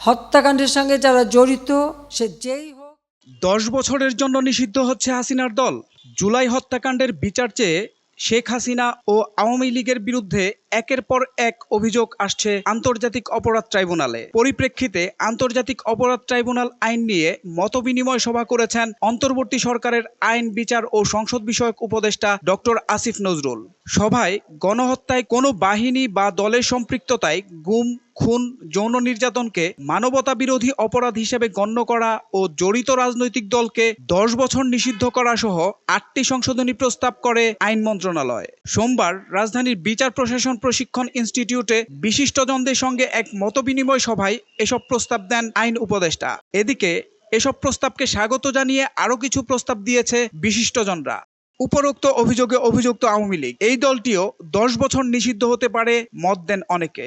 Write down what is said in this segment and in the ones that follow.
হত্যাকাণ্ডের সঙ্গে যারা জড়িত, সে যেই হোক। দশ বছরের জন্য নিষিদ্ধ হচ্ছে হাসিনার দল। জুলাই হত্যাকাণ্ডের বিচার চেয়ে শেখ হাসিনা ও আওয়ামী লীগের বিরুদ্ধে একের পর এক অভিযোগ আসছে আন্তর্জাতিক অপরাধ ট্রাইব্যুনালে। পরিপ্রেক্ষিতে আন্তর্জাতিক অপরাধ ট্রাইব্যুনাল আইন নিয়ে মতবিনিময় সভা করেছেন অন্তর্বর্তী সরকারের আইন, বিচার ও সংসদ বিষয়ক উপদেষ্টা ডক্টর আসিফ নজরুল। সভায় গণহত্যায় কোনো বাহিনী বা দলের সম্পৃক্ততায় গুম, খুন, যৌন নির্যাতনকে মানবতা বিরোধী অপরাধ হিসেবে গণ্য করা ও জড়িত রাজনৈতিক দলকে দশ বছর নিষিদ্ধ করা সহ আটটি সংশোধনী প্রস্তাব করে আইন মন্ত্রণালয়। সোমবার রাজধানীর বিচার প্রশাসন প্রশিক্ষণ ইনস্টিটিউটে বিশিষ্টজনদের সঙ্গে এক মতবিনিময় সভায় এসব প্রস্তাব দেন আইন উপদেষ্টা। এদিকে এসব প্রস্তাবকে স্বাগত জানিয়ে আরও কিছু প্রস্তাব দিয়েছে বিশিষ্টজনরা। উপরোক্ত অভিযোগে অভিযুক্ত আওয়ামী লীগ। এই দলটিও দশ বছর নিষিদ্ধ হতে পারে, মত দেন অনেকে।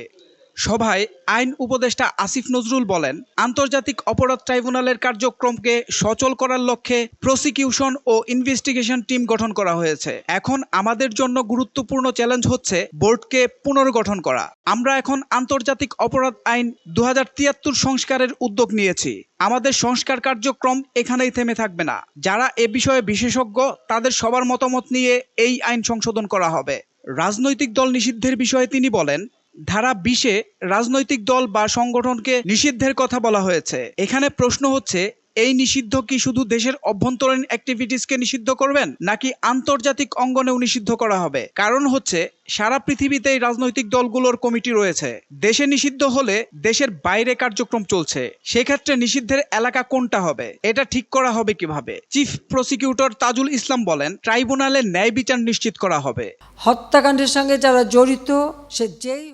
সভায় আইন উপদেষ্টা আসিফ নজরুল বলেন, আন্তর্জাতিক অপরাধ ট্রাইব্যুনালের কার্যক্রমকে সচল করার লক্ষ্যে প্রসিকিউশন ও ইনভেস্টিগেশন টিম গঠন করা হয়েছে। এখন আমাদের জন্য গুরুত্বপূর্ণ চ্যালেঞ্জ হচ্ছে বোর্ডকে পুনর্গঠন করা। আমরা এখন আন্তর্জাতিক অপরাধ আইন দু হাজার তিয়াত্তর সংস্কারের উদ্যোগ নিয়েছি। আমাদের সংস্কার কার্যক্রম এখানেই থেমে থাকবে না। যারা এ বিষয়ে বিশেষজ্ঞ, তাদের সবার মতামত নিয়ে এই আইন সংশোধন করা হবে। রাজনৈতিক দল নিষিদ্ধের বিষয়ে তিনি বলেন ধারা বিশে রাজনৈতিক দল বা সংগঠনকে নিষিদ্ধের কথা বলা হয়েছে। এখানে প্রশ্ন হচ্ছে, এই নিষিদ্ধ কি শুধু দেশের অভ্যন্তরীণ অ্যাক্টিভিটিসকে নিষিদ্ধ করবেন, নাকি আন্তর্জাতিক অঙ্গনেও নিষিদ্ধ করা হবে? কারণ হচ্ছে, সারা পৃথিবীতেই রাজনৈতিক দলগুলোর কমিটি রয়েছে। দেশে নিষিদ্ধ হলে দেশের বাইরে কার্যক্রম চলছে। সেক্ষেত্রে নিষিদ্ধের এলাকা কোনটা হবে? এটা ঠিক করা হবে কীভাবে? চিফ প্রসিকিউটর তাজুল ইসলাম বলেন, ট্রাইব্যুনালে ন্যায় বিচার নিশ্চিত করা হবে। হত্যাকাণ্ডের সঙ্গে যারা জড়িত, সে যেই